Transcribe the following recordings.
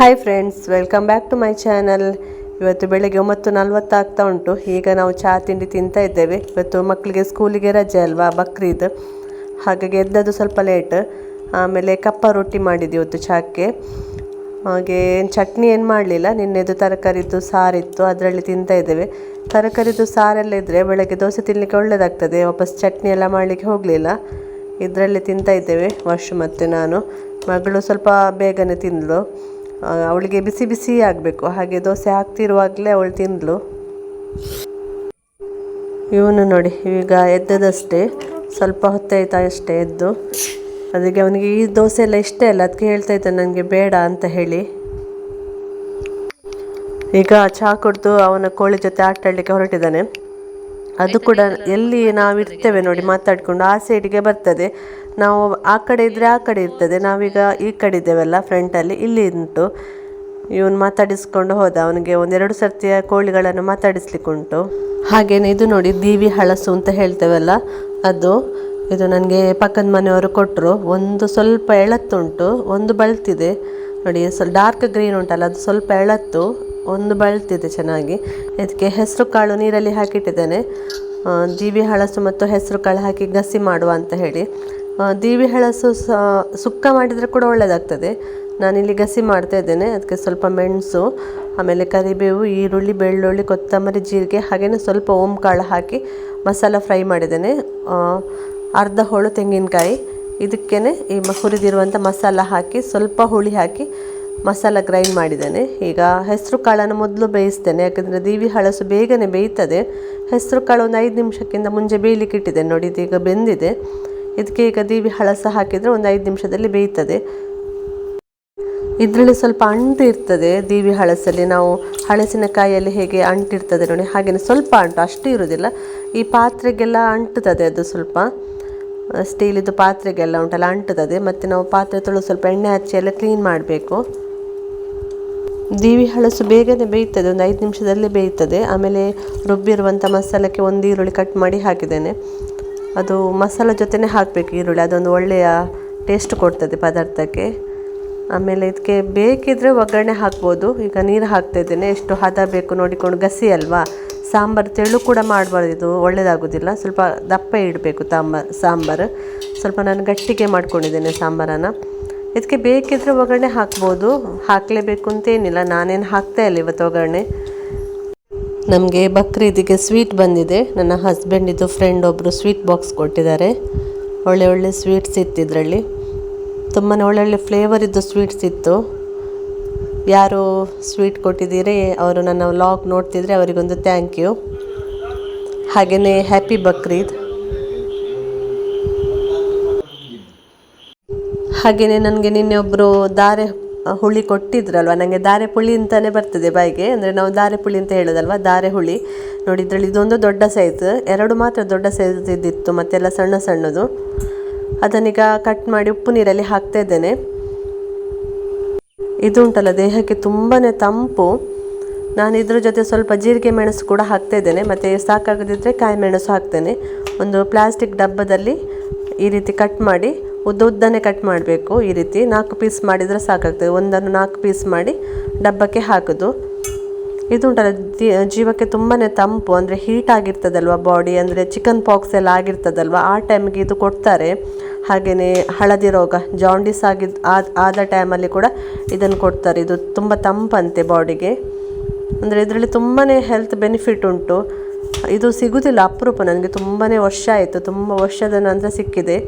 Hi friends welcome back to my channel ಇವತ್ತು ಬೆಳಗ್ಗೆ ಒಂಬತ್ತು ನಲ್ವತ್ತು ಆಗ್ತಾ ಉಂಟು. ಈಗ ನಾವು ಚಹಾ ತಿಂಡಿ ತಿಂತಾ ಇದ್ದೇವೆ. ಇವತ್ತು ಮಕ್ಕಳಿಗೆ ಸ್ಕೂಲಿಗೆ ರಜೆ ಅಲ್ವಾ? ಬಕ್ರೀದ್. ಹಾಗಾಗಿ ಎದ್ದದ್ದು ಸ್ವಲ್ಪ ಲೇಟ್ ಆಮೇಲೆ ಕಪ್ಪ ರೊಟ್ಟಿ ಮಾಡಿದ್ದು ಇವತ್ತು ಚಹಾಕ್ಕೆ. ಹಾಗೆ ಚಟ್ನಿ ಏನು ಮಾಡಲಿಲ್ಲ. ನಿನ್ನೆದು ತರಕಾರಿದ್ದು ಸಾರಿತ್ತು ಅದರಲ್ಲಿ ತಿಂತಾ ಇದ್ದೇವೆ. ತರಕಾರಿದ್ದು ಸಾರೆಲ್ಲ ಇದ್ದರೆ ಬೆಳಗ್ಗೆ ದೋಸೆ ತಿನ್ನಲಿಕ್ಕೆ ಒಳ್ಳೆಯದಾಗ್ತದೆ ವಾಪಸ್ ಚಟ್ನಿ ಎಲ್ಲ ಮಾಡಲಿಕ್ಕೆ ಹೋಗಲಿಲ್ಲ. ಇದರಲ್ಲಿ ತಿಂತಾ ಇದ್ದೇವೆ. ವರ್ಷ ಮತ್ತು ನಾನು. ಮಗಳು ಸ್ವಲ್ಪ ಬೇಗನೆ ತಿಂದಳು. ಅವಳಿಗೆ ಬಿಸಿ ಬಿಸಿ ಆಗಬೇಕು. ಹಾಗೆ ದೋಸೆ ಹಾಕ್ತಿರುವಾಗಲೇ ಅವಳು ತಿಂದಳು ಇವನು ನೋಡಿ, ಈಗ ಎದ್ದದಷ್ಟೇ, ಸ್ವಲ್ಪ ಹೊತ್ತಾಯ್ತಾ ಅಷ್ಟೇ ಎದ್ದು. ಅದಕ್ಕೆ ಅವನಿಗೆ ಈ ದೋಸೆ ಎಲ್ಲ ಇಷ್ಟ ಇಲ್ಲ ಅದಕ್ಕೆ ಹೇಳ್ತಾ ಇದ್ದಾನೆ ನನಗೆ ಬೇಡ ಅಂತ ಹೇಳಿ. ಈಗ ಚಹಾ ಕುಡಿದು ಅವನ ಕೋಳಿ ಜೊತೆ ಆಟ ಆಡಲಿಕ್ಕೆ ಹೊರಟಿದ್ದಾನೆ. ಅದು ಕೂಡ ಎಲ್ಲಿ ನಾವು ಇರ್ತೇವೆ ನೋಡಿ ಮಾತಾಡಿಕೊಂಡು ಆ ಸೈಡಿಗೆ ಬರ್ತದೆ. ನಾವು ಆ ಕಡೆ ಇದ್ದರೆ ಆ ಕಡೆ ಇರ್ತದೆ. ನಾವೀಗ ಈ ಕಡೆ ಇದ್ದೇವಲ್ಲ ಫ್ರಂಟಲ್ಲಿ ಇಲ್ಲಿ ಉಂಟು. ಇವನು ಮಾತಾಡಿಸ್ಕೊಂಡು ಹೋದ, ಅವನಿಗೆ ಒಂದೆರಡು ಸರ್ತಿಯ ಕೋಳಿಗಳನ್ನು ಮಾತಾಡಿಸ್ಲಿಕ್ಕೆ ಉಂಟು. ಹಾಗೇನೆ ಇದು ನೋಡಿ ದೀವಿ ಹಳಸು ಅಂತ ಹೇಳ್ತೇವಲ್ಲ, ಅದು. ಇದು ನನಗೆ ಪಕ್ಕದ ಮನೆಯವರು ಕೊಟ್ಟರು ಒಂದು ಸ್ವಲ್ಪ ಎಳತ್ತುಂಟು, ಒಂದು ಬಳ್ತಿದೆ. ನೋಡಿ, ಸ್ವಲ್ಪ ಡಾರ್ಕ್ ಗ್ರೀನ್ ಉಂಟಲ್ಲ, ಅದು ಸ್ವಲ್ಪ ಎಳತ್ತು. ಒಂದು ಬಳ್ತಿದೆ ಚೆನ್ನಾಗಿ. ಇದಕ್ಕೆ ಹೆಸರು ಕಾಳು ನೀರಲ್ಲಿ ಹಾಕಿಟ್ಟಿದ್ದೇನೆ. ಜೀವಿ ಹಳಸು ಮತ್ತು ಹೆಸರು ಕಾಳು ಹಾಕಿ ಗಸಿ ಮಾಡುವ ಅಂತ ಹೇಳಿ. ದೀವಿ ಹಳಸು ಸುಕ್ಕ ಮಾಡಿದರೆ ಕೂಡ ಒಳ್ಳೆಯದಾಗ್ತದೆ ನಾನಿಲ್ಲಿ ಗಸಿ ಮಾಡ್ತಾ ಇದ್ದೇನೆ. ಅದಕ್ಕೆ ಸ್ವಲ್ಪ ಮೆಣಸು, ಆಮೇಲೆ ಕರಿಬೇವು, ಈರುಳ್ಳಿ, ಬೆಳ್ಳುಳ್ಳಿ, ಕೊತ್ತಂಬರಿ, ಜೀರಿಗೆ ಹಾಗೆಯೇ ಸ್ವಲ್ಪ ಓಂ ಕಾಳು ಹಾಕಿ ಮಸಾಲ ಫ್ರೈ ಮಾಡಿದ್ದೇನೆ. ಅರ್ಧ ಹೋಳು ತೆಂಗಿನಕಾಯಿ. ಇದಕ್ಕೇ ಈ ಹುರಿದಿರುವಂಥ ಮಸಾಲ ಹಾಕಿ ಸ್ವಲ್ಪ ಹುಳಿ ಹಾಕಿ ಮಸಾಲ ಗ್ರೈಂಡ್ ಮಾಡಿದ್ದೇನೆ. ಈಗ ಹೆಸರು ಕಾಳನ್ನು ಮೊದಲು ಬೇಯಿಸ್ತೇನೆ. ಯಾಕಂದರೆ ದೀವಿ ಹಳಸು ಬೇಗನೆ ಬೇಯ್ತದೆ. ಹೆಸರು ಕಾಳು ಒಂದು ಐದು ನಿಮಿಷಕ್ಕಿಂತ ಮುಂಚೆ ಬೇಯಲಿಕ್ಕೆ ಇಟ್ಟಿದ್ದೇನೆ ನೋಡಿ ಇದೀಗ ಬೆಂದಿದೆ. ಇದಕ್ಕೆ ಈಗ ದೀವಿ ಹಳಸ ಹಾಕಿದರೆ ಒಂದು ಐದು ನಿಮಿಷದಲ್ಲಿ ಬೇಯ್ತದೆ. ಇದರಲ್ಲಿ ಸ್ವಲ್ಪ ಅಂಟು ಇರ್ತದೆ ದೀವಿ ಹಳಸಲ್ಲಿ. ನಾವು ಹಳಸಿನಕಾಯಿಯಲ್ಲಿ ಹೇಗೆ ಅಂಟಿರ್ತದೆ ನೋಡಿ ಹಾಗೆಯೇ ಸ್ವಲ್ಪ ಅಂಟು, ಅಷ್ಟು ಇರುವುದಿಲ್ಲ. ಈ ಪಾತ್ರೆಗೆಲ್ಲ ಅಂಟುತ್ತದೆ ಅದು ಸ್ವಲ್ಪ. ಸ್ಟೀಲಿದ್ದು ಪಾತ್ರೆಗೆಲ್ಲ ಉಂಟಲ್ಲ, ಅಂಟುತ್ತದೆ. ಮತ್ತು ನಾವು ಪಾತ್ರೆ ತೊಳೆದು ಸ್ವಲ್ಪ ಎಣ್ಣೆ ಹಚ್ಚಿ ಎಲ್ಲ ಕ್ಲೀನ್ ಮಾಡಬೇಕು. ದೀವಿ ಹಳಸು ಬೇಗನೆ ಬೇಯ್ತದೆ ಒಂದು ಐದು ನಿಮಿಷದಲ್ಲೇ ಬೇಯ್ತದೆ ಆಮೇಲೆ ರುಬ್ಬಿರುವಂಥ ಮಸಾಲಕ್ಕೆ ಒಂದು ಈರುಳ್ಳಿ ಕಟ್ ಮಾಡಿ ಹಾಕಿದ್ದೇನೆ. ಅದು ಮಸಾಲ ಜೊತೆನೇ ಹಾಕಬೇಕು ಈರುಳ್ಳಿ, ಅದೊಂದು ಒಳ್ಳೆಯ ಟೇಸ್ಟ್ ಕೊಡ್ತದೆ ಪದಾರ್ಥಕ್ಕೆ. ಆಮೇಲೆ ಇದಕ್ಕೆ ಬೇಕಿದ್ರೆ ಒಗ್ಗರಣೆ ಹಾಕ್ಬೋದು. ಈಗ ನೀರು ಹಾಕ್ತಾ ಇದ್ದೇನೆ, ಎಷ್ಟು ಹದ ಬೇಕು ನೋಡಿಕೊಂಡು ಗಸಿ ಅಲ್ವಾ? ಸಾಂಬಾರು ತೆಳು ಕೂಡ ಮಾಡಬಾರ್ದು, ಇದು ಒಳ್ಳೆಯದಾಗೋದಿಲ್ಲ ಸ್ವಲ್ಪ ದಪ್ಪ ಇಡಬೇಕು ತಾಂಬ, ಸಾಂಬಾರು. ಸ್ವಲ್ಪ ನಾನು ಗಟ್ಟಿಗೆ ಮಾಡ್ಕೊಂಡಿದ್ದೇನೆ ಸಾಂಬಾರನ್ನು. ಇದಕ್ಕೆ ಬೇಕಿದ್ರೆ ಒಗ್ಗರಣೆ ಹಾಕ್ಬೋದು. ಹಾಕಲೇಬೇಕು ಅಂತೇನಿಲ್ಲ ನಾನೇನು ಹಾಕ್ತಾ ಇಲ್ಲ ಇವತ್ತು ಒಗ್ಗರಣೆ. ನಮಗೆ ಬಕ್ರೀದಿಗೆ ಸ್ವೀಟ್ ಬಂದಿದೆ. ನನ್ನ ಹಸ್ಬೆಂಡಿದು ಫ್ರೆಂಡ್ ಒಬ್ಬರು ಸ್ವೀಟ್ ಬಾಕ್ಸ್ ಕೊಟ್ಟಿದ್ದಾರೆ. ಒಳ್ಳೆ ಒಳ್ಳೆ ಸ್ವೀಟ್ಸ್ ಇತ್ತು ಇದರಲ್ಲಿ ತುಂಬಾ ಒಳ್ಳೊಳ್ಳೆ ಫ್ಲೇವರ್ ಇದ್ದು ಸ್ವೀಟ್ಸ್ ಇತ್ತು. ಯಾರು ಸ್ವೀಟ್ ಕೊಟ್ಟಿದ್ದೀರಿ, ಅವರು ನನ್ನ ವ್ಲಾಗ್ ನೋಡ್ತಿದ್ರೆ ಅವರಿಗೊಂದು ಥ್ಯಾಂಕ್ ಯು ಹಾಗೆಯೇ ಹ್ಯಾಪಿ ಬಕ್ರೀದ್. ಹಾಗೆಯೇ ನನಗೆ ನಿನ್ನೆ ಒಬ್ಬರು ದಾರೆ ಹುಳಿ ಕೊಟ್ಟಿದ್ರಲ್ವ? ನನಗೆ ದಾರೆ ಪುಳಿ ಅಂತಲೇ ಬರ್ತದೆ ಬಾಯಿಗೆ. ಅಂದರೆ ನಾವು ದಾರೆ ಪುಳಿ ಅಂತ ಹೇಳೋದಲ್ವ? ದಾರೆ ಹುಳಿ. ನೋಡಿ ಇದೊಂದು ದೊಡ್ಡ ಸೈಜ್. ಎರಡು ಮಾತ್ರ ದೊಡ್ಡ ಸೈಜ್ ಇದ್ದಿತ್ತು ಮತ್ತೆಲ್ಲ ಸಣ್ಣ ಸಣ್ಣದು. ಅದನ್ನೀಗ ಕಟ್ ಮಾಡಿ ಉಪ್ಪು ನೀರಲ್ಲಿ ಹಾಕ್ತಾ ಇದ್ದೇನೆ. ಇದು ಉಂಟಲ್ಲ ದೇಹಕ್ಕೆ ತುಂಬಾ ತಂಪು. ನಾನು ಇದ್ರ ಜೊತೆ ಸ್ವಲ್ಪ ಜೀರಿಗೆ ಮೆಣಸು ಕೂಡ ಹಾಕ್ತಾ ಇದ್ದೇನೆ. ಮತ್ತು ಸಾಕಾಗದಿದ್ದರೆ ಕಾಯಿ ಮೆಣಸು ಹಾಕ್ತೇನೆ. ಒಂದು ಪ್ಲಾಸ್ಟಿಕ್ ಡಬ್ಬದಲ್ಲಿ ಈ ರೀತಿ ಕಟ್ ಮಾಡಿ ಉದ್ದ ಉದ್ದನೆ ಕಟ್ ಮಾಡಬೇಕು ಈ ರೀತಿ. ನಾಲ್ಕು ಪೀಸ್ ಮಾಡಿದರೆ ಸಾಕಾಗ್ತದೆ. ಒಂದನ್ನು ನಾಲ್ಕು ಪೀಸ್ ಮಾಡಿ ಡಬ್ಬಕ್ಕೆ ಹಾಕೋದು. ಇದು ಉಂಟಲ್ಲ ಜೀವಕ್ಕೆ ತುಂಬಾ ತಂಪು, ಅಂದರೆ ಹೀಟ್ ಆಗಿರ್ತದಲ್ವ ಬಾಡಿ ಅಂದರೆ ಚಿಕನ್ ಪಾಕ್ಸ್ ಎಲ್ಲ ಆಗಿರ್ತದಲ್ವ? ಆ ಟೈಮ್ಗೆ ಇದು ಕೊಡ್ತಾರೆ. ಹಾಗೆಯೇ ಹಳದಿ ರೋಗ ಜಾಂಡಿಸ್ ಆಗಿದ್ದು ಆದ ಆದ ಟೈಮಲ್ಲಿ ಕೂಡ ಇದನ್ನು ಕೊಡ್ತಾರೆ. ಇದು ತುಂಬ ತಂಪಂತೆ ಬಾಡಿಗೆ ಅಂದರೆ ಇದರಲ್ಲಿ ತುಂಬಾ ಹೆಲ್ತ್ ಬೆನಿಫಿಟ್ ಉಂಟು. ಇದು ಸಿಗುವುದಿಲ್ಲ ಅಪರೂಪ. ನನಗೆ ತುಂಬಾ ವರ್ಷ ಆಯಿತು. ತುಂಬ ವರ್ಷದ ನಂತರ ಸಿಕ್ಕಿದೆ.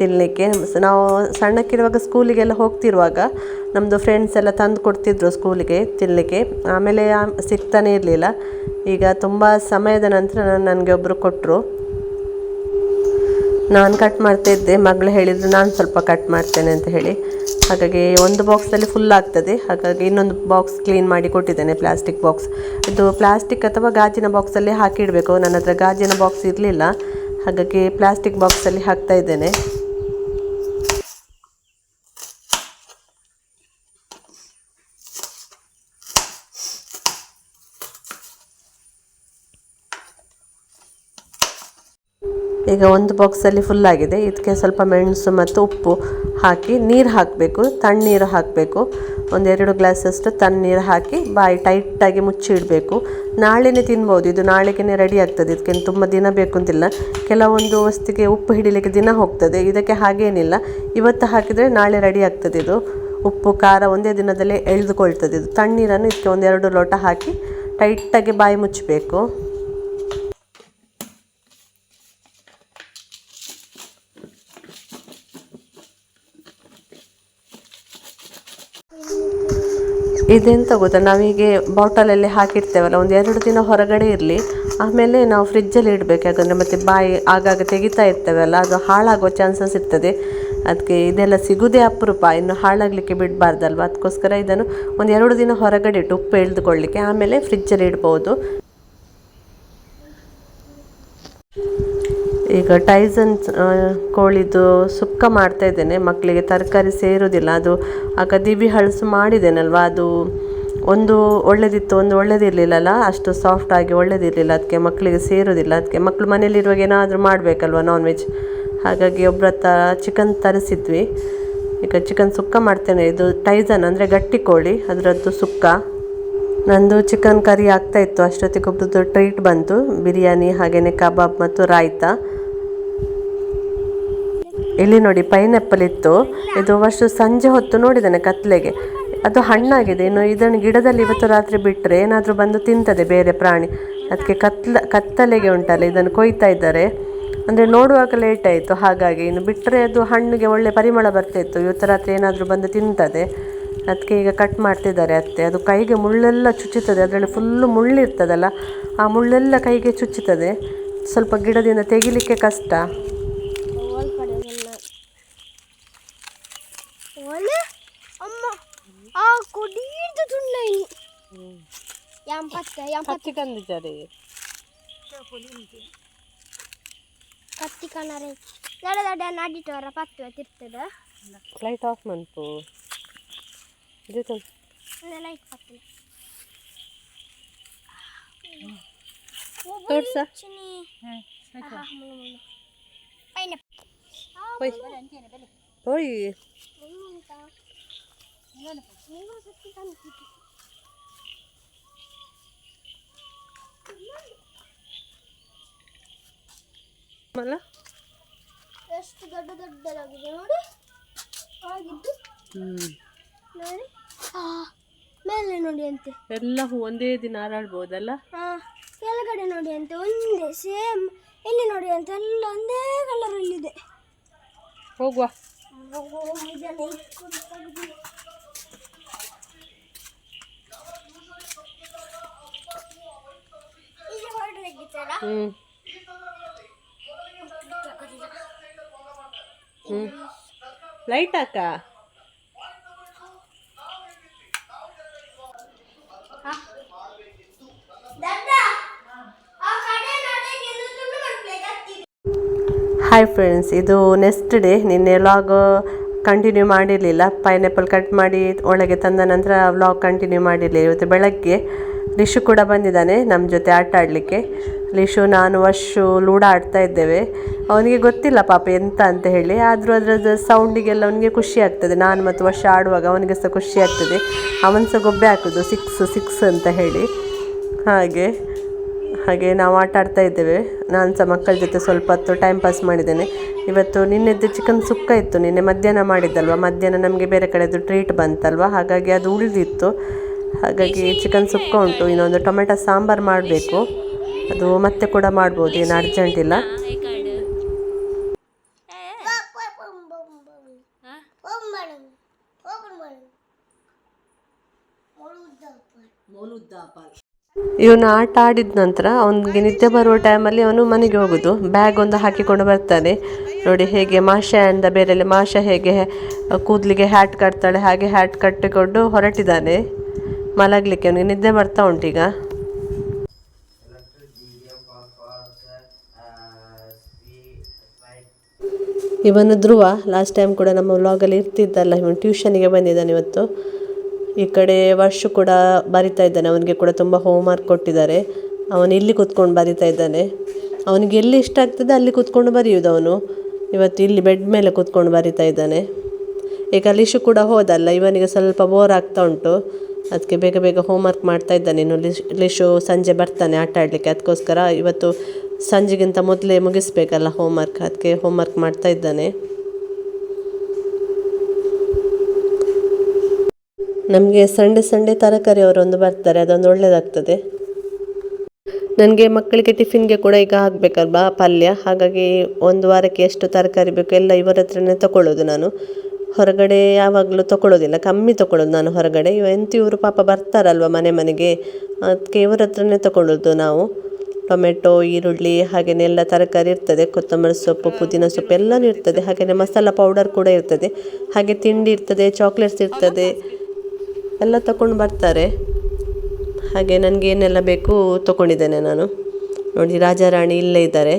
ತಿನ್ನಲಿಕ್ಕೆ ನಾವು ಸಣ್ಣಕ್ಕಿರುವಾಗ ಸ್ಕೂಲಿಗೆಲ್ಲ ಹೋಗ್ತಿರುವಾಗ ನಮ್ಮದು ಫ್ರೆಂಡ್ಸ್ ಎಲ್ಲ ತಂದು ಕೊಡ್ತಿದ್ರು ಸ್ಕೂಲಿಗೆ ತಿನ್ನಲಿಕ್ಕೆ ಆಮೇಲೆ ಸಿಗ್ತಾನೇ ಇರಲಿಲ್ಲ. ಈಗ ತುಂಬ ಸಮಯದ ನಂತರ ನನಗೆ ಒಬ್ಬರು ಕೊಟ್ಟರು ನಾನು ಕಟ್ ಮಾಡ್ತಾ ಇದ್ದೆ. ಮಗಳು ಹೇಳಿದ್ರು ನಾನು ಸ್ವಲ್ಪ ಕಟ್ ಮಾಡ್ತೇನೆ ಅಂತ ಹೇಳಿ. ಹಾಗಾಗಿ ಒಂದು ಬಾಕ್ಸಲ್ಲಿ ಫುಲ್ ಆಗ್ತದೆ. ಹಾಗಾಗಿ ಇನ್ನೊಂದು ಬಾಕ್ಸ್ ಕ್ಲೀನ್ ಮಾಡಿ ಕೊಟ್ಟಿದ್ದೇನೆ ಪ್ಲಾಸ್ಟಿಕ್ ಬಾಕ್ಸ್ ಇದು ಪ್ಲಾಸ್ಟಿಕ್ ಅಥವಾ ಗಾಜಿನ ಬಾಕ್ಸಲ್ಲಿ ಹಾಕಿಡಬೇಕು. ನನ್ನ ಹತ್ರ ಗಾಜಿನ ಬಾಕ್ಸ್ ಇರಲಿಲ್ಲ. ಹಾಗಾಗಿ ಪ್ಲಾಸ್ಟಿಕ್ ಬಾಕ್ಸಲ್ಲಿ ಹಾಕ್ತಾ ಇದ್ದೇನೆ. ಈಗ ಒಂದು ಬಾಕ್ಸಲ್ಲಿ ಫುಲ್ ಆಗಿದೆ. ಇದಕ್ಕೆ ಸ್ವಲ್ಪ ಮೆಣಸು ಮತ್ತು ಉಪ್ಪು ಹಾಕಿ ನೀರು ಹಾಕಬೇಕು. ತಣ್ಣೀರು ಹಾಕಬೇಕು. ಒಂದೆರಡು ಗ್ಲಾಸಷ್ಟು ತಣ್ಣೀರು ಹಾಕಿ ಬಾಯಿ ಟೈಟಾಗಿ ಮುಚ್ಚಿ ಇಡಬೇಕು ನಾಳೆನೇ ತಿನ್ಬೋದು. ಇದು ನಾಳೆಗೇ ರೆಡಿ ಆಗ್ತದೆ. ಇದಕ್ಕೆ ತುಂಬ ದಿನ ಬೇಕು ಅಂತಿಲ್ಲ. ಕೆಲವೊಂದು ವಸ್ತುಗೆ ಉಪ್ಪು ಹಿಡಿಲಿಕ್ಕೆ ದಿನ ಹೋಗ್ತದೆ. ಇದಕ್ಕೆ ಹಾಗೇನಿಲ್ಲ. ಇವತ್ತು ಹಾಕಿದರೆ ನಾಳೆ ರೆಡಿ ಆಗ್ತದೆ ಇದು. ಉಪ್ಪು, ಖಾರ ಒಂದೇ ದಿನದಲ್ಲೇ ಎಳೆದುಕೊಳ್ತದೆ. ಇದು ತಣ್ಣೀರನ್ನು ಇದಕ್ಕೆ ಒಂದೆರಡು ಲೋಟ ಹಾಕಿ ಟೈಟಾಗಿ ಬಾಯಿ ಮುಚ್ಚಬೇಕು ಇದೆಂತ ಗೊತ್ತಾ? ನಾವೀಗೆ ಬಾಟಲಲ್ಲಿ ಹಾಕಿರ್ತೇವಲ್ಲ, ಒಂದು ಎರಡು ದಿನ ಹೊರಗಡೆ ಇರಲಿ. ಆಮೇಲೆ ನಾವು ಫ್ರಿಜ್ಜಲ್ಲಿ ಇಡಬೇಕು, ಯಾಕಂದರೆ ಮತ್ತೆ ಬಾಯಿ ಆಗಾಗ ತೆಗಿತಾ ಇರ್ತೇವಲ್ಲ, ಅದು ಹಾಳಾಗುವ ಚಾನ್ಸಸ್ ಇರ್ತದೆ. ಅದಕ್ಕೆ ಇದೆಲ್ಲ ಸಿಗೋದೇ ಅಪರೂಪ, ಇನ್ನು ಹಾಳಾಗಲಿಕ್ಕೆ ಬಿಡಬಾರ್ದಲ್ವ? ಅದಕ್ಕೋಸ್ಕರ ಇದನ್ನು ಒಂದು ಎರಡು ದಿನ ಹೊರಗಡೆ ಇಟ್ಟು ಉಪ್ಪು ಎಳೆದುಕೊಳ್ಳಿಕ್ಕೆ ಆಮೇಲೆ ಫ್ರಿಜ್ಜಲ್ಲಿ ಇಡ್ಬೋದು. ಈಗ ಟೈಸನ್ ಕೋಳಿದು ಸುಕ್ಕ ಮಾಡ್ತಾ ಇದ್ದೇನೆ. ಮಕ್ಕಳಿಗೆ ತರಕಾರಿ ಸೇರೋದಿಲ್ಲ. ಅದು ಆಗ ದಿಬಿ ಹಳಸು ಮಾಡಿದ್ದೇನಲ್ವಾ? ಅದು ಒಂದು ಒಳ್ಳೆದಿತ್ತು, ಒಂದು ಒಳ್ಳೇದಿರಲಿಲ್ಲಲ್ಲ ಅಷ್ಟು ಸಾಫ್ಟ್ ಆಗಿ ಒಳ್ಳೇದಿರಲಿಲ್ಲ ಅದಕ್ಕೆ ಮಕ್ಕಳಿಗೆ ಸೇರೋದಿಲ್ಲ. ಅದಕ್ಕೆ ಮಕ್ಕಳು ಮನೇಲಿರುವಾಗ ಏನಾದರೂ ಮಾಡಬೇಕಲ್ವ ನಾನ್ ವೆಜ್ ಹಾಗಾಗಿ ಒಬ್ಬರ ಹತ್ರ ಚಿಕನ್ ತರಿಸಿದ್ವಿ. ಈಗ ಚಿಕನ್ ಸುಕ್ಕ ಮಾಡ್ತೇನೆ. ಇದು ಟೈಸನ್ ಅಂದರೆ ಗಟ್ಟಿ ಕೋಳಿ, ಅದರದ್ದು ಸುಕ್ಕ. ನಂದು ಚಿಕನ್ ಕರಿ ಆಗ್ತಾ ಇತ್ತು. ಅಷ್ಟೊತ್ತಿಗೆ ಒಬ್ಬರದ್ದು ಟ್ರೀಟ್ ಬಂತು. ಬಿರಿಯಾನಿ ಹಾಗೆಯೇ ಕಬಾಬ್ ಮತ್ತು ರಾಯ್ತ. ಇಲ್ಲಿ ನೋಡಿ ಪೈನಾಪಲ್ ಇತ್ತು. ಇದು ವರ್ಷ ಸಂಜೆ ಹೊತ್ತು ನೋಡಿದ್ದಾನೆ ಕತ್ಲೆಗೆ. ಅದು ಹಣ್ಣಾಗಿದೆ. ಇನ್ನು ಇದನ್ನು ಗಿಡದಲ್ಲಿ ಇವತ್ತು ರಾತ್ರಿ ಬಿಟ್ಟರೆ ಏನಾದರೂ ಬಂದು ತಿಂತದೆ ಬೇರೆ ಪ್ರಾಣಿ. ಅದಕ್ಕೆ ಕತ್ಲ, ಕತ್ತಲೆಗೆ ಉಂಟಲ್ಲ, ಇದನ್ನು ಕೊಯ್ತಾ ಇದ್ದಾರೆ. ಅಂದರೆ ನೋಡುವಾಗ ಲೇಟ್ ಆಯಿತು. ಹಾಗಾಗಿ ಇನ್ನು ಬಿಟ್ಟರೆ ಅದು ಹಣ್ಣಿಗೆ ಒಳ್ಳೆ ಪರಿಮಳ ಬರ್ತಾಯಿತ್ತು ಇವತ್ತು ರಾತ್ರಿ ಏನಾದರೂ ಬಂದು ತಿಂತದೆ. ಅದಕ್ಕೆ ಈಗ ಕಟ್ ಮಾಡ್ತಿದ್ದಾರೆ ಅತ್ತೆ. ಅದು ಕೈಗೆ ಮುಳ್ಳೆಲ್ಲ ಚುಚ್ಚುತ್ತದೆ. ಅದರಲ್ಲಿ ಫುಲ್ಲು ಮುಳ್ಳಿರ್ತದಲ್ಲ, ಆ ಮುಳ್ಳೆಲ್ಲ ಕೈಗೆ ಚುಚ್ಚುತ್ತದೆ. ಸ್ವಲ್ಪ ಗಿಡದಿಂದ ತೆಗಿಲಿಕ್ಕೆ ಕಷ್ಟ. ಎಂಪತ್ತು ಹಚ್ಚಿ ತಂದಿದ್ದಾರೆ ಕತ್ತಿ ಕಣರೆ ದೊಡ್ಡ ದೊಡ್ಡ ನಾಡಿಟ್ಟವರ ಪತ್ತು ತಿರ್ತದ ಲೈಟ್ ಆಫ್ ಮಾಡ್ತು ಇದು ತ- ಲೈಟ್ ಪತ್ತಿನ ತೋರ್ಸ ಪೈನಾಪಲ್ ಓಯ್ ಮಲ್ಲ ಎಷ್ಟು ದೊಡ್ಡ ದೊಡ್ಡದಾಗಿದೆ ನೋಡಿ. ಆಗಿದ್ದು. ನೋಡಿ. ಆ ಮೇಲೆ ನೋಡಿ ಅಂತೆ. ಎಲ್ಲ ಒಂದೇ ದಿನ ಹಾರಾಡ್ಬೋದಲ್ಲ ಕೆಳಗಡೆ ನೋಡಿ ಅಂತೆ ಒಂದೇ ಸೇಮ್. ಇಲ್ಲಿ ನೋಡಿ ಅಂತ ಎಲ್ಲ ಒಂದೇ ಕಲರ್ ಇಲ್ಲಿದೆ ಹೋಗುವ. ಹ್ಞೂ ಹ್ಞೂ ಲೈಟ್ ಅಕ್ಕ ಹಾಯ್ ಫ್ರೆಂಡ್ಸ್ ಇದು ನೆಕ್ಸ್ಟ್ ಡೇ ನಿನ್ನೆ ವ್ಲಾಗ್ ಕಂಟಿನ್ಯೂ ಮಾಡಿರಲಿಲ್ಲ. ಪೈನಾಪಲ್ ಕಟ್ ಮಾಡಿ ಒಳಗೆ ತಂದ ನಂತರ ವ್ಲಾಗ್ ಕಂಟಿನ್ಯೂ ಮಾಡಿರಲಿಲ್ಲ. ಇವತ್ತು ಬೆಳಗ್ಗೆ ರಿಶು ಕೂಡ ಬಂದಿದ್ದಾನೆ ನಮ್ಮ ಜೊತೆ ಆಟ ಆಡಲಿಕ್ಕೆ. ರಿಶು ನಾನು, ವರ್ಷು ಲೂಡ ಆಡ್ತಾ ಇದ್ದೇವೆ. ಅವನಿಗೆ ಗೊತ್ತಿಲ್ಲ ಪಾಪ ಎಂತ ಅಂತ ಹೇಳಿ. ಆದರೂ ಅದರದ್ದು ಸೌಂಡಿಗೆಲ್ಲ ಅವನಿಗೆ ಖುಷಿ ಆಗ್ತದೆ. ನಾನು ಮತ್ತು ವರ್ಷ ಆಡುವಾಗ ಅವನಿಗೆ ಸಹ ಖುಷಿ ಆಗ್ತದೆ. ಅವನು ಸಹ ಗೊಬ್ಬೆ ಹಾಕೋದು ಸಿಕ್ಸ್ ಸಿಕ್ಸ್ ಅಂತ ಹೇಳಿ. ಹಾಗೆ. ಹಾಗೆ ನಾವು ಆಟ ಆಡ್ತಾ ಇದ್ದೇವೆ. ನಾನು ಸಹ ಮಕ್ಕಳ ಜೊತೆ ಸ್ವಲ್ಪ ಹೊತ್ತು ಟೈಮ್ ಪಾಸ್ ಮಾಡಿದ್ದೇನೆ. ಇವತ್ತು ನಿನ್ನೆದ್ದು ಚಿಕನ್ ಸುಕ್ಕ ಇತ್ತು. ನಿನ್ನೆ ಮಧ್ಯಾಹ್ನ ಮಾಡಿದ್ದಲ್ವ? ಮಧ್ಯಾಹ್ನ ನಮಗೆ ಬೇರೆ ಕಡೆದು ಟ್ರೀಟ್ ಬಂತಲ್ವ? ಹಾಗಾಗಿ ಅದು ಉಳಿದಿತ್ತು. ಹಾಗಾಗಿ ಚಿಕನ್ ಸುಕ್ಕ ಉಂಟು. ಇನ್ನೊಂದು ಟೊಮೆಟೊ ಸಾಂಬಾರು ಮಾಡಬೇಕು. ಅದು ಮತ್ತೆ ಕೂಡ ಮಾಡ್ಬೋದು. ಏನು ಅರ್ಜೆಂಟ್ ಇಲ್ಲ. ಇವನು ಆಟ ಆಡಿದ ನಂತರ ಅವನಿಗೆ ನಿದ್ದೆ ಬರುವ ಟೈಮಲ್ಲಿ ಅವನು ಮನೆಗೆ ಹೋಗೋದು. ಬ್ಯಾಗ್ ಒಂದು ಹಾಕಿಕೊಂಡು ಬರ್ತಾನೆ. ನೋಡಿ ಹೇಗೆ ಮಾಷ ಅಂದ ಬೇರೆಲ್ಲ ಮಾಷ ಹೇಗೆ ಕೂದಲಿಗೆ ಹ್ಯಾಟ್ ಕಟ್ತಾಳೆ, ಹಾಗೆ ಹ್ಯಾಟ್ ಕಟ್ಟಿಕೊಂಡು ಹೊರಟಿದ್ದಾನೆ. ಮಲಗಲಿಕ್ಕೆ ಅವನಿಗೆ ನಿದ್ದೆ ಬರ್ತಾ ಉಂಟೀಗ ಇವನು ಧ್ರುವ ಲಾಸ್ಟ್ ಟೈಮ್ ಕೂಡ ನಮ್ಮ ವ್ಲಾಗಲ್ಲಿ ಇರ್ತಿದ್ದಲ್ಲ, ಇವನು ಟ್ಯೂಷನಿಗೆ ಬಂದಿದ್ದಾನೆ ಇವತ್ತು. ಈ ಕಡೆ ವರ್ಷ ಕೂಡ ಬರಿತಾ ಇದ್ದಾನೆ. ಅವನಿಗೆ ಕೂಡ ತುಂಬ ಹೋಮ್ವರ್ಕ್ ಕೊಟ್ಟಿದ್ದಾರೆ. ಅವನು ಇಲ್ಲಿ ಕೂತ್ಕೊಂಡು ಬರಿತಾ ಇದ್ದಾನೆ. ಅವನಿಗೆ ಎಲ್ಲಿ ಇಷ್ಟ ಆಗ್ತದೆ ಅಲ್ಲಿ ಕೂತ್ಕೊಂಡು ಬರೆಯುವುದು ಅವನು. ಇವತ್ತು ಇಲ್ಲಿ ಬೆಡ್ ಮೇಲೆ ಕೂತ್ಕೊಂಡು ಬರಿತಾ ಇದ್ದಾನೆ. ಈಗ ಲಿಶು ಕೂಡ ಹೋದಲ್ಲ, ಇವನಿಗೆ ಸ್ವಲ್ಪ ಬೋರ್ ಆಗ್ತಾ ಉಂಟು. ಅದಕ್ಕೆ ಬೇಗ ಬೇಗ ಹೋಮ್ವರ್ಕ್ ಮಾಡ್ತಾ ಇದ್ದಾನೆ. ಇನ್ನು ಲಿಶ್, ಲಿಶು ಸಂಜೆ ಬರ್ತಾನೆ ಆಟ ಆಡಲಿಕ್ಕೆ. ಅದಕ್ಕೋಸ್ಕರ ಇವತ್ತು ಸಂಜೆಗಿಂತ ಮೊದಲೇ ಮುಗಿಸ್ಬೇಕಲ್ಲ ಹೋಮ್ವರ್ಕ್ ಅದಕ್ಕೆ ಹೋಮ್ವರ್ಕ್ ಮಾಡ್ತಾ ಇದ್ದಾನೆ. ನಮಗೆ ಸಂಡೆ ಸಂಡೆ ತರಕಾರಿ ಅವರೊಂದು ಬರ್ತಾರೆ, ಅದೊಂದು ಒಳ್ಳೆಯದಾಗ್ತದೆ ನನಗೆ ಮಕ್ಕಳಿಗೆ ಟಿಫಿನ್ಗೆ ಕೂಡ ಈಗ ಆಗಬೇಕಲ್ವಾ ಪಲ್ಯ? ಹಾಗಾಗಿ ಒಂದು ವಾರಕ್ಕೆ ಎಷ್ಟು ತರಕಾರಿ ಬೇಕು ಎಲ್ಲ ಇವರ ಹತ್ರನೇ ತಗೊಳ್ಳೋದು ನಾನು. ಹೊರಗಡೆ ಯಾವಾಗಲೂ ತಗೊಳ್ಳೋದಿಲ್ಲ ಕಮ್ಮಿ ತಗೊಳ್ಳೋದು ನಾನು ಹೊರಗಡೆ. ಎಂತ ಇವರು ಪಾಪ ಬರ್ತಾರಲ್ವ ಮನೆ ಮನೆಗೆ? ಅದಕ್ಕೆ ಇವರ ಹತ್ರನೇ ತಗೊಳ್ಳೋದು ನಾವು. ಟೊಮೆಟೊ, ಈರುಳ್ಳಿ ಹಾಗೆಯೇ ಎಲ್ಲ ತರಕಾರಿ ಇರ್ತದೆ. ಕೊತ್ತಂಬರಿ ಸೊಪ್ಪು, ಪುದೀನ ಸೊಪ್ಪು ಎಲ್ಲನೂ ಇರ್ತದೆ. ಹಾಗೆಯೇ ಮಸಾಲ ಪೌಡರ್ ಕೂಡ ಇರ್ತದೆ. ಹಾಗೆ ತಿಂಡಿ ಇರ್ತದೆ ಚಾಕ್ಲೇಟ್ಸ್ ಇರ್ತದೆ. ಎಲ್ಲ ತಗೊಂಡು ಬರ್ತಾರೆ. ಹಾಗೆ ನನಗೆ ಏನೆಲ್ಲ ಬೇಕು ತಗೊಂಡಿದ್ದೇನೆ ನಾನು. ನೋಡಿ ರಾಜಾರಾಣಿ ಇಲ್ಲೇ ಇದ್ದಾರೆ.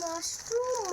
Mushroom,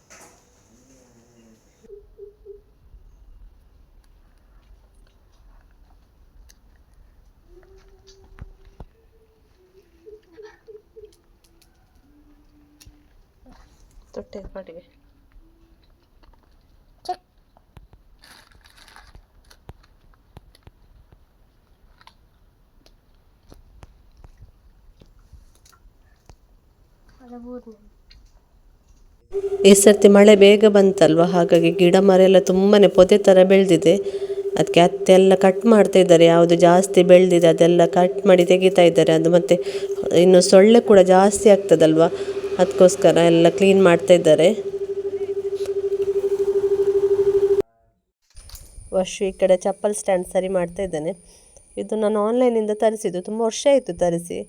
ತೊಟ್ಟೆ ಚೆಕ್ ಈ ಸರ್ತಿ ಮಳೆ ಬೇಗ ಬಂತಲ್ವ? ಹಾಗಾಗಿ ಗಿಡ ಮರ ಎಲ್ಲ ತುಂಬಾ ಪೊದೆ ಥರ ಬೆಳೆದಿದೆ. ಅದಕ್ಕೆ ಅತ್ತೆ ಎಲ್ಲ ಕಟ್ ಮಾಡ್ತಾ ಇದ್ದಾರೆ. ಯಾವುದು ಜಾಸ್ತಿ ಬೆಳೆದಿದೆ ಅದೆಲ್ಲ ಕಟ್ ಮಾಡಿ ತೆಗಿತಾ ಇದ್ದಾರೆ. ಅದು ಮತ್ತೆ, ಇನ್ನು ಸೊಳ್ಳೆ ಕೂಡ ಜಾಸ್ತಿ ಆಗ್ತದಲ್ವ? ಅದಕ್ಕೋಸ್ಕರ ಎಲ್ಲ ಕ್ಲೀನ್ ಮಾಡ್ತಾ ಇದ್ದಾರೆ. ವರ್ಷು ಈ ಕಡೆ ಚಪ್ಪಲ್ ಸ್ಟ್ಯಾಂಡ್ ಸರಿ ಮಾಡ್ತಾ ಇದ್ದಾನೆ. ಇದು ನಾನು ಆನ್ಲೈನಿಂದ ತರಿಸಿದ್ದು, ತುಂಬ ವರ್ಷ ಆಯಿತು ತರಿಸಿ.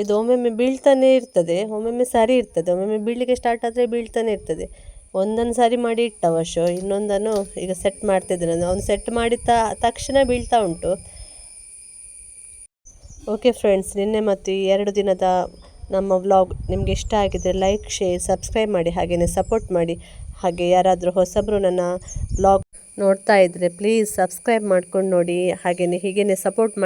ಇದು ಒಮ್ಮೊಮ್ಮೆ ಬೀಳ್ತಾನೆ ಇರ್ತದೆ, ಒಮ್ಮೊಮ್ಮೆ ಸರಿ ಇರ್ತದೆ, ಒಮ್ಮೊಮ್ಮೆ ಬೀಳಲಿಕ್ಕೆ ಸ್ಟಾರ್ಟ್ ಆದರೆ ಬೀಳ್ತಾನೆ ಇರ್ತದೆ. ಒಂದನ್ನು ಸರಿ ಮಾಡಿ ಇಟ್ಟ ವರ್ಷ, ಇನ್ನೊಂದನ್ನು ಈಗ ಸೆಟ್ ಮಾಡ್ತಿದ್ದಾನೆ ಅವನು ಸೆಟ್ ಮಾಡಿದ ತಕ್ಷಣ ಬೀಳ್ತಾ ಉಂಟು. ಓಕೆ ಫ್ರೆಂಡ್ಸ್ ನಿನ್ನೆ ಮತ್ತು ಈ ಎರಡು ದಿನದ ನಮ್ಮ ವ್ಲಾಗ್ ನಿಮಗೆ ಇಷ್ಟ ಆಗಿದ್ದರೆ ಲೈಕ್, ಶೇರ್, ಸಬ್ಸ್ಕ್ರೈಬ್ ಮಾಡಿ, ಹಾಗೆಯೇ ಸಪೋರ್ಟ್ ಮಾಡಿ. ಹಾಗೆ ಯಾರಾದರೂ ಹೊಸಬರು ನನ್ನ ವ್ಲಾಗ್ ನೋಡ್ತಾ ಇದ್ದರೆ ಪ್ಲೀಸ್ ಸಬ್ಸ್ಕ್ರೈಬ್ ಮಾಡ್ಕೊಂಡು ನೋಡಿ, ಹಾಗೆಯೇ ಹೀಗೇ ಸಪೋರ್ಟ್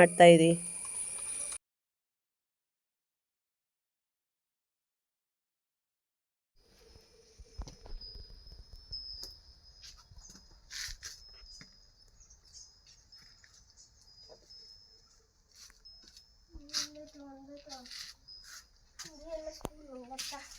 你那个恐龙老大。